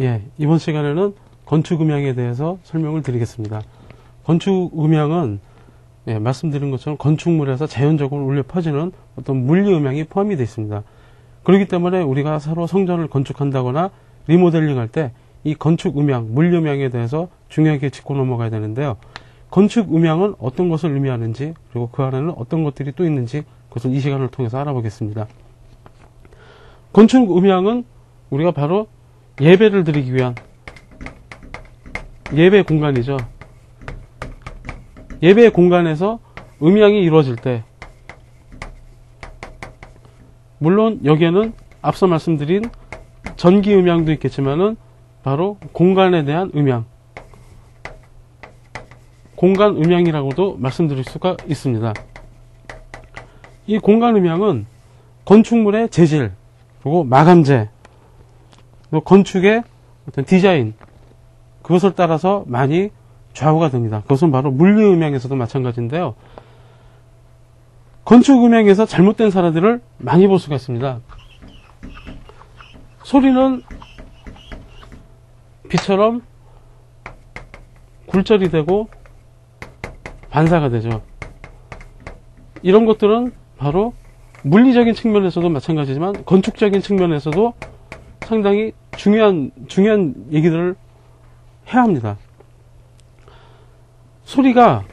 예, 이번 시간에는 건축 음향에 대해서 설명을 드리겠습니다. 건축 음향은 예, 말씀드린 것처럼 건축물에서 자연적으로 울려 퍼지는 어떤 물리 음향이 포함이 되어 있습니다. 그렇기 때문에 우리가 새로 성전을 건축한다거나 리모델링 할 때 이 건축 음향, 물리 음향에 대해서 중요하게 짚고 넘어가야 되는데요. 건축 음향은 어떤 것을 의미하는지 그리고 그 안에는 어떤 것들이 또 있는지 그것을 이 시간을 통해서 알아보겠습니다. 건축 음향은 우리가 바로 예배를 드리기 위한 예배 공간이죠. 예배 공간에서 음향이 이루어질 때 물론 여기에는 앞서 말씀드린 전기 음향도 있겠지만은 바로 공간에 대한 음향 공간 음향이라고도 말씀드릴 수가 있습니다. 이 공간 음향은 건축물의 재질 그리고 마감재 건축의 어떤 디자인 그것을 따라서 많이 좌우가 됩니다. 그것은 바로 물리 음향에서도 마찬가지인데요. 건축 음향에서 잘못된 사례들을 많이 볼 수가 있습니다. 소리는 비처럼 굴절이 되고 반사가 되죠. 이런 것들은 바로 물리적인 측면에서도 마찬가지지만 건축적인 측면에서도 상당히 중요한 중요한 얘기들을 해야 합니다. 소리가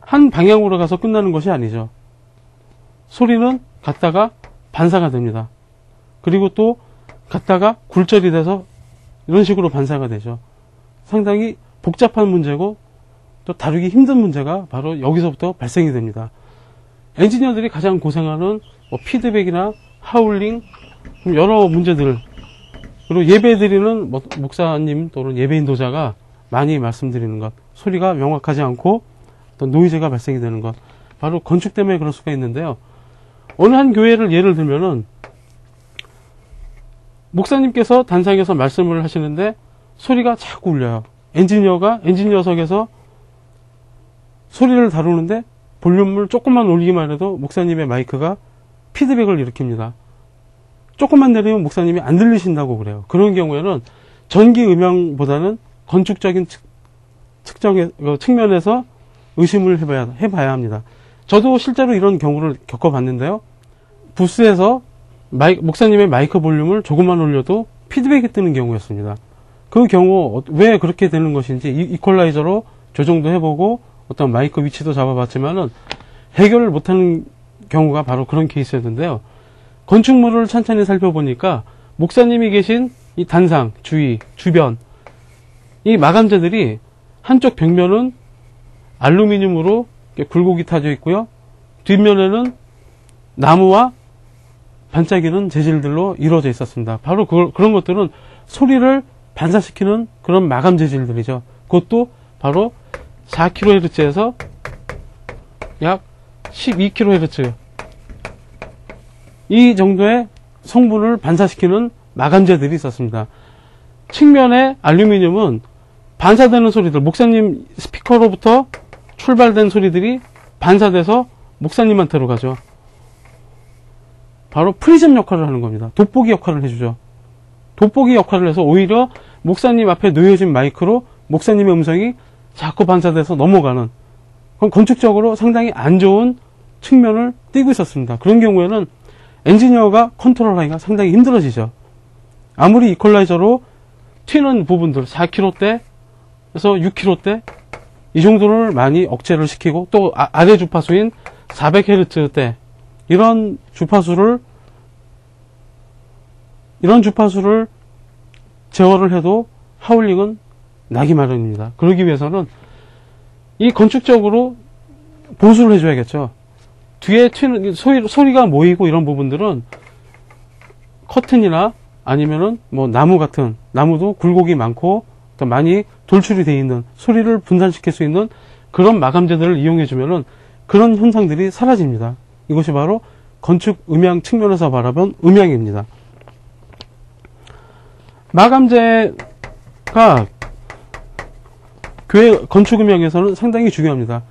한 방향으로 가서 끝나는 것이 아니죠. 소리는 갔다가 반사가 됩니다. 그리고 또 갔다가 굴절이 돼서 이런 식으로 반사가 되죠. 상당히 복잡한 문제고 또 다루기 힘든 문제가 바로 여기서부터 발생이 됩니다. 엔지니어들이 가장 고생하는 뭐 피드백이나 하울링 여러 문제들 그리고 예배 드리는 뭐 목사님 또는 예배 인 도자가 많이 말씀드리는 것 소리가 명확하지 않고 어떤 노이즈가 발생이 되는 것 바로 건축 때문에 그럴 수가 있는데요. 어느 한 교회를 예를 들면은 목사님께서 단상에서 말씀을 하시는데 소리가 자꾸 울려요. 엔지니어가 엔지니어석에서 소리를 다루는데 볼륨을 조금만 올리기만 해도 목사님의 마이크가 피드백을 일으킵니다. 조금만 내리면 목사님이 안 들리신다고 그래요. 그런 경우에는 전기 음향보다는 건축적인 측 정의 어, 측면에서 의심을 해봐야, 해봐야 합니다. 저도 실제로 이런 경우를 겪어봤는데요. 부스에서 마이, 목사님의 마이크 볼륨을 조금만 올려도 피드백이 뜨는 경우였습니다. 그 경우 어, 왜 그렇게 되는 것인지 이, 이퀄라이저로 조정도 해보고 어떤 마이크 위치도 잡아봤지만은 해결을 못하는 경우가 바로 그런 케이스였는데요. 건축물을 천천히 살펴보니까 목사님이 계신 이 단상, 주위, 주변 이 마감재들이 한쪽 벽면은 알루미늄으로 굴곡이 타져 있고요. 뒷면에는 나무와 반짝이는 재질들로 이루어져 있었습니다. 바로 그, 그런 것들은 소리를 반사시키는 그런 마감 재질들이죠. 그것도 바로 4kHz에서 약 12kHz 이 정도의 성분을 반사시키는 마감재들이 있었습니다. 측면의 알루미늄은 반사되는 소리들, 목사님 스피커로부터 출발된 소리들이 반사돼서 목사님한테로 가죠. 바로 프리즘 역할을 하는 겁니다. 돋보기 역할을 해주죠. 돋보기 역할을 해서 오히려 목사님 앞에 놓여진 마이크로 목사님의 음성이 자꾸 반사돼서 넘어가는 그 건 건축적으로 상당히 안 좋은 측면을 띄고 있었습니다. 그런 경우에는 엔지니어가 컨트롤하기가 상당히 힘들어지죠. 아무리 이퀄라이저로 튀는 부분들 4km대에서 6km대 이 정도를 많이 억제를 시키고 또 아, 래 주파수인 400Hz대 이런 주파수를 이런 주파수를 제어를 해도 하울링은 나기 마련입니다. 그러기 위해서는 이 건축적으로 보수를 해줘야겠죠. 뒤에 튀는 소리, 소리가 모이고 이런 부분들은 커튼이나 아니면은 뭐 나무 같은 나무도 굴곡이 많고 많이 돌출이 되어 있는 소리를 분산시킬 수 있는 그런 마감재들을 이용해 주면은 그런 현상들이 사라집니다. 이것이 바로 건축 음향 측면에서 바라본 음향입니다. 마감재가 교회 건축 음향에서는 상당히 중요합니다.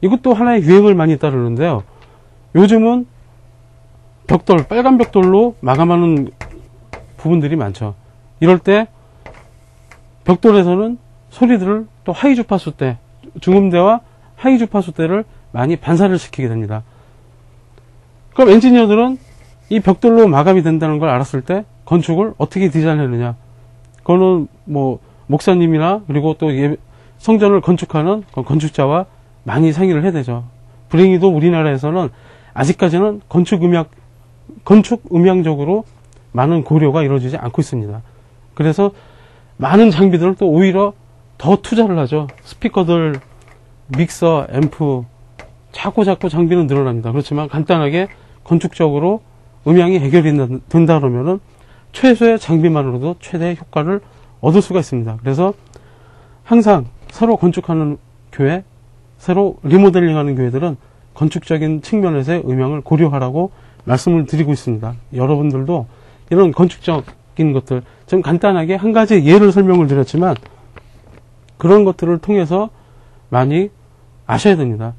이것도 하나의 유행을 많이 따르는데요. 요즘은 벽돌, 빨간 벽돌로 마감하는 부분들이 많죠. 이럴 때 벽돌에서는 소리들을 또 하이 주파수 대, 중음대와 하이 주파수 대를 많이 반사를 시키게 됩니다. 그럼 엔지니어들은 이 벽돌로 마감이 된다는 걸 알았을 때 건축을 어떻게 디자인했느냐. 그거는 뭐 목사님이나 그리고 또 예- 성전을 건축하는 그 건축자와 많이 상의를 해야 되죠. 불행히도 우리나라에서는 아직까지는 건축 음향, 건축 음향적으로 많은 고려가 이루어지지 않고 있습니다. 그래서 많은 장비들을 또 오히려 더 투자를 하죠. 스피커들, 믹서, 앰프, 자꾸 자꾸 장비는 늘어납니다. 그렇지만 간단하게 건축적으로 음향이 해결이 된다- 된다 그러면은 최소의 장비만으로도 최대의 효과를 얻을 수가 있습니다. 그래서 항상 새로 건축하는 교회, 새로 리모델링하는 교회들은 건축적인 측면에서의 음향을 고려하라고 말씀을 드리고 있습니다. 여러분들도 이런 건축적인 것들, 좀 간단하게 한 가지 예를 설명을 드렸지만 그런 것들을 통해서 많이 아셔야 됩니다.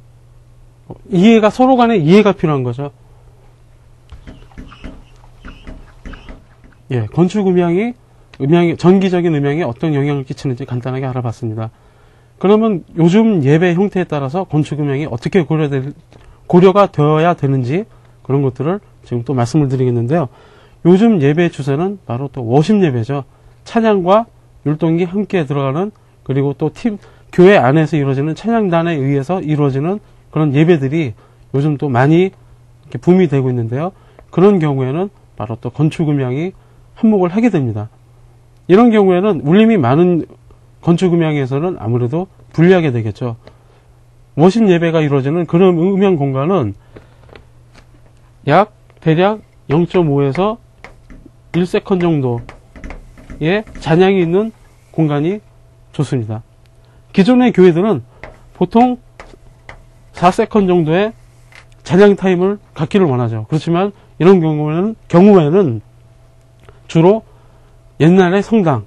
이해가 서로 간에 이해가 필요한 거죠. 예, 건축 음향이 음향이 전기적인 음향에 어떤 영향을 끼치는지 간단하게 알아봤습니다. 그러면 요즘 예배 형태에 따라서 건축 음향이 어떻게 고려될, 고려가 되어야 되는지 그런 것들을 지금 또 말씀을 드리겠는데요. 요즘 예배 추세는 바로 또 워십 예배죠. 찬양과 율동이 함께 들어가는 그리고 또 팀, 교회 안에서 이루어지는 찬양단에 의해서 이루어지는 그런 예배들이 요즘 또 많이 붐이 되고 있는데요. 그런 경우에는 바로 또 건축 음향이 한몫을 하게 됩니다. 이런 경우에는 울림이 많은 건축 음향에서는 아무래도 불리하게 되겠죠. 워십 예배가 이루어지는 그런 음향 공간은 약 대략 0.5에서 1세컨 정도의 잔향이 있는 공간이 좋습니다. 기존의 교회들은 보통 4세컨 정도의 잔향 타임을 갖기를 원하죠. 그렇지만 이런 경우에는, 경우에는 주로 옛날의 성당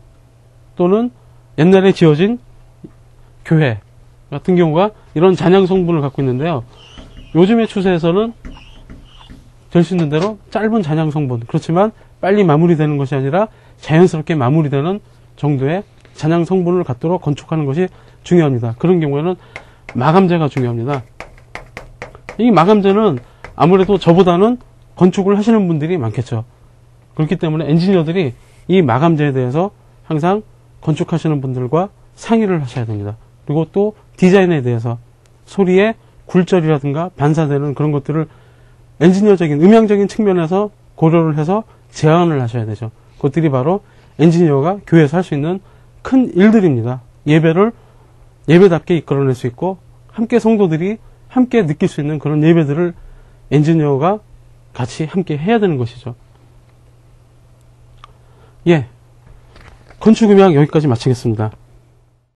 또는 옛날에 지어진 교회 같은 경우가 이런 잔향 성분을 갖고 있는데요. 요즘의 추세에서는 될 수 있는 대로 짧은 잔향 성분 그렇지만 빨리 마무리되는 것이 아니라 자연스럽게 마무리되는 정도의 잔향 성분을 갖도록 건축하는 것이 중요합니다. 그런 경우에는 마감재가 중요합니다. 이 마감재는 아무래도 저보다는 건축을 하시는 분들이 많겠죠. 그렇기 때문에 엔지니어들이 이 마감재에 대해서 항상 건축하시는 분들과 상의를 하셔야 됩니다. 그리고 또 디자인에 대해서 소리의 굴절이라든가 반사되는 그런 것들을 엔지니어적인 음향적인 측면에서 고려를 해서 제안을 하셔야 되죠. 그것들이 바로 엔지니어가 교회에서 할 수 있는 큰 일들입니다. 예배를 예배답게 이끌어낼 수 있고 함께 성도들이 함께 느낄 수 있는 그런 예배들을 엔지니어가 같이 함께 해야 되는 것이죠. 예. 건축 음향 여기까지 마치겠습니다.